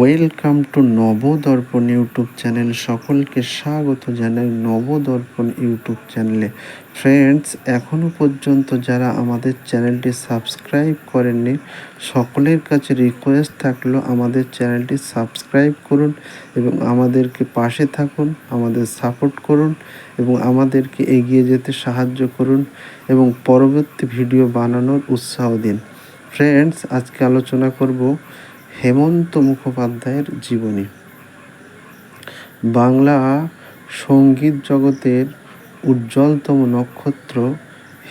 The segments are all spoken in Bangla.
Welcome to Nabadarpan YouTube channel সকলকে স্বাগত জানাই নবদর্পণ ইউটিউব চ্যানেলে ফ্রেন্ডস এখনও পর্যন্ত যারা আমাদের চ্যানেলটি সাবস্ক্রাইব করেননি, সকলের কাছে রিকোয়েস্ট থাকল আমাদের চ্যানেলটি সাবস্ক্রাইব করুন এবং আমাদেরকে পাশে থাকুন, আমাদের সাপোর্ট করুন এবং আমাদেরকে এগিয়ে যেতে সাহায্য করুন এবং পরবর্তী ভিডিও বানানোর উৎসাহ দিন। ফ্রেন্ডস আজকে আলোচনা করব হেমন্ত মুখোপাধ্যায়ের জীবনী। বাংলা সংগীত জগতের উজ্জ্বলতম নক্ষত্র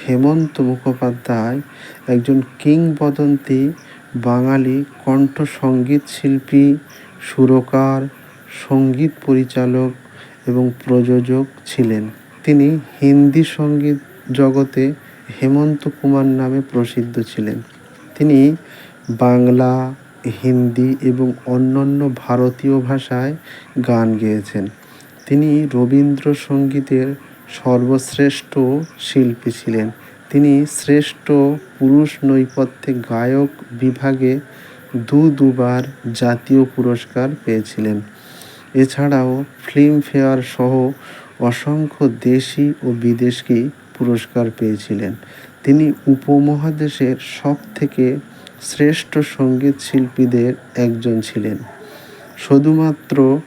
হেমন্ত মুখোপাধ্যায় একজন কিংবদন্তি বাঙালি কণ্ঠ সংগীত শিল্পী, সুরকার, সংগীত পরিচালক এবং প্রযোজক ছিলেন। তিনি হিন্দি সংগীত জগতে হেমন্ত কুমার নামে প্রসিদ্ধ ছিলেন। তিনি বাংলা হিন্দি এবং অন্যান্য ভারতীয় ভাষায় গান গেয়েছেন। তিনি রবীন্দ্রসঙ্গীতের সর্বশ্রেষ্ঠ শিল্পী ছিলেন। তিনি শ্রেষ্ঠ পুরুষ নৈপথ্যে গায়ক বিভাগে দু দুবার জাতীয় পুরস্কার পেয়েছিলেন। এছাড়াও ফিল্মফেয়ার সহ অসংখ্য দেশি ও বিদেশি পুরস্কার পেয়েছিলেন। তিনি উপমহাদেশের সব থেকে শ্রেষ্ঠ সংগীত শিল্পীদের একজন ছিলেন। শুধুমাত্র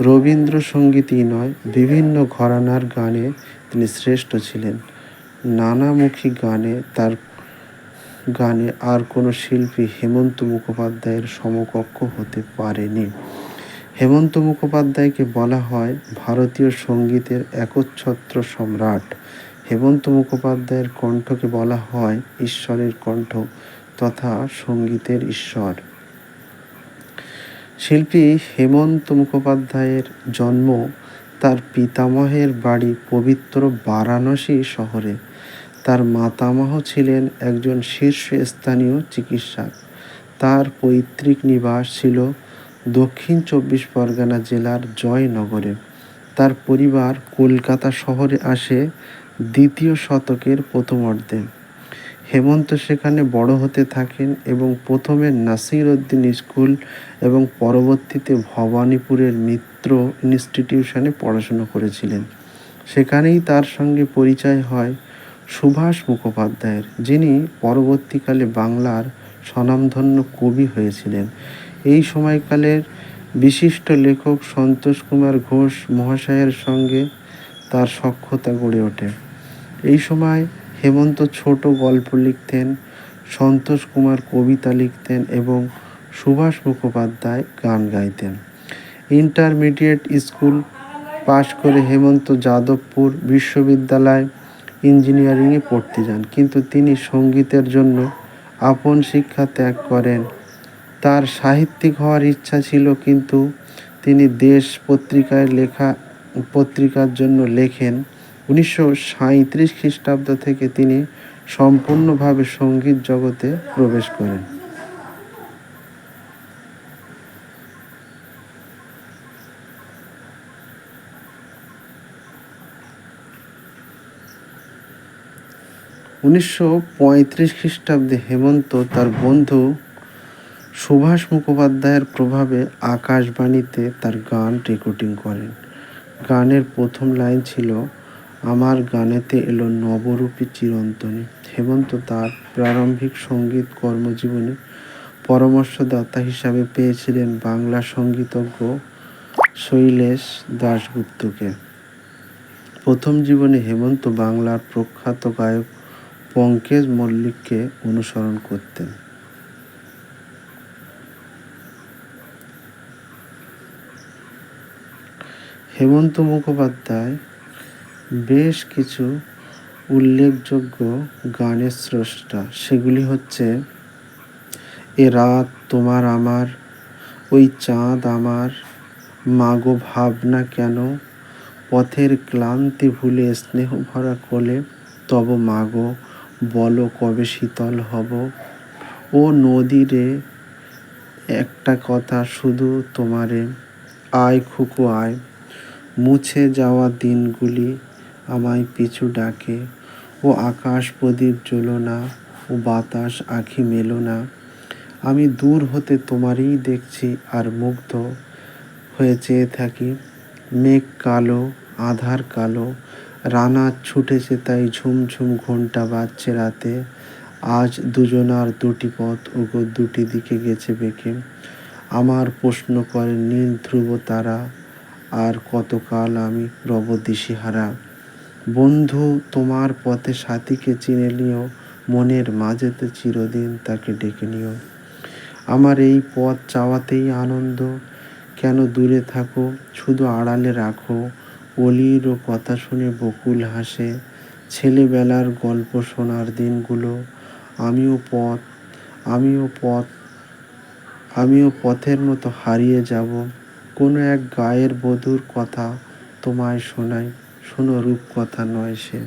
রবীন্দ্রসঙ্গীতই নয়, বিভিন্ন ঘরানার গানে তিনি শ্রেষ্ঠ ছিলেন। নানামুখী গানে তার, গানে আর কোনো শিল্পী হেমন্ত মুখোপাধ্যায়ের সমকক্ষ হতে পারেনি। হেমন্ত মুখোপাধ্যায়কে বলা হয় ভারতীয় সঙ্গীতের একচ্ছত্র সম্রাট। হেমন্ত মুখোপাধ্যায়ের কণ্ঠকে বলা হয় ঈশ্বরের কণ্ঠ। তথা সঙ্গীতের ঈশ্বর। শিল্পী হেমন্ত মুখোপাধ্যায়ের জন্ম তার পিতামহের বাড়ি পবিত্র বারাণসী শহরে। তার মাতামহ ছিলেন একজন শীর্ষস্থানীয় চিকিৎসক। তার পৈতৃক নিবাস ছিল দক্ষিণ চব্বিশ পরগনা জেলার জয়নগরে। তার পরিবার কলকাতা শহরে আসে দ্বিতীয় শতকের প্রথমার্ধে হেমন্ত সেখানে বড় হতে থাকেন এবং প্রথমে নাসির উদ্দিন স্কুল এবং পরবর্তীতে ভবানীপুরের মিত্র ইনস্টিটিউশনে পড়াশুনো করেছিলেন। সেখানেই তার সঙ্গে পরিচয় হয় সুভাষ মুখোপাধ্যায়ের, যিনি পরবর্তীকালে বাংলার স্বনামধন্য কবি হয়েছিলেন। এই সময়কালের বিশিষ্ট লেখক সন্তোষ কুমার ঘোষ মহাশয়ের সঙ্গে তার সক্ষতা গড়ে ওঠে। এই সময় হেমন্ত ছোট গল্প লিখতেন, সন্তোষ কুমার কবিতা লিখতেন এবং সুভাষ মুখোপাধ্যায় গান গাইতেন। ইন্টারমিডিয়েট স্কুল পাশ করে হেমন্ত যাদবপুর বিশ্ববিদ্যালয় ইঞ্জিনিয়ারিংয়ে পড়তে যান। কিন্তু তিনি সঙ্গীতের জন্য আপন শিক্ষা ত্যাগ করেন। তার সাহিত্যিক হওয়ার ইচ্ছা ছিল, কিন্তু তিনি দেশ পত্রিকায় লেখা, পত্রিকার জন্য লেখেন। উনিশশো সাঁত্রিশ খ্রিস্টাব্দ থেকে তিনি সম্পূর্ণভাবে সংগীত জগতে প্রবেশ করেন। উনিশশো পঁয়ত্রিশ খ্রিস্টাব্দে হেমন্ত তার বন্ধু সুভাষ মুখোপাধ্যায়ের প্রভাবে আকাশবাণীতে তার গান রেকর্ডিং করেন। গানের প্রথম লাইন ছিল আমার গানেতে এলো নবরূপী চিরন্তনী। হেমন্ত তার প্রারম্ভিক সংগীত কর্মজীবনে পরামর্শদাতা হিসাবে পেয়েছিলেন বাংলা সঙ্গীতজ্ঞ শৈলেশ দাশগুপ্তকে। প্রথম জীবনে হেমন্ত বাংলার প্রখ্যাত গায়ক পঙ্কজ মল্লিককে অনুসরণ করতেন। হেমন্ত মুখোপাধ্যায় বেশ কিছু উল্লেখযোগ্য গানের স্রষ্টা। সেগুলি হচ্ছে, এ রাত তোমার আমার, ওই চাঁদ আমার, মাগো ভাবনা কেন, পথের ক্লান্তি ভুলে স্নেহ ভরা কোলে, তব মাগো, বলো কবে শীতল হব। ও নদীরে, একটা কথা শুধু তোমারে, আয় খুকু আয়, মুছে যাওয়া দিনগুলি আমায় পিছু ডাকে। ও আকাশ প্রদীপ জ্বলো না, ও বাতাস আখি মেলো না। আমি দূর হতে তোমারই দেখছি আর মুগ্ধ হয়ে চেয়ে থাকি। মেঘ কালো, আধার কালো, রানা ছুটেছে তাই ঝুমঝুম ঘণ্টা বাজছে রাতে। আজ দুজনার দুটি পথ, ওগো দুটি দিকে গেছে বেঁকে। আমার প্রশ্ন করে নীল ধ্রুব তারা, আর কতকাল আমি রব দিশিহারা। বন্ধু, তোমার পথে সাথীকে চিনে নিও, মনের মাঝেতে চিরদিন তাকে ডেকে নিও। আমার এই পথ চাওয়াতেই আনন্দ। কেন দূরে থাকো, শুধু আড়ালে রাখো। অলিরও কথা শুনে বকুল হাসে, ছেলেবেলার গল্প শোনার দিনগুলো। আমিও পথ আমিও পথ, আমিও পথের মতো হারিয়ে যাব। কোনো এক গায়ের বধুর কথা তোমায় শোনাই। শোনো রূপ কথা নয় সে।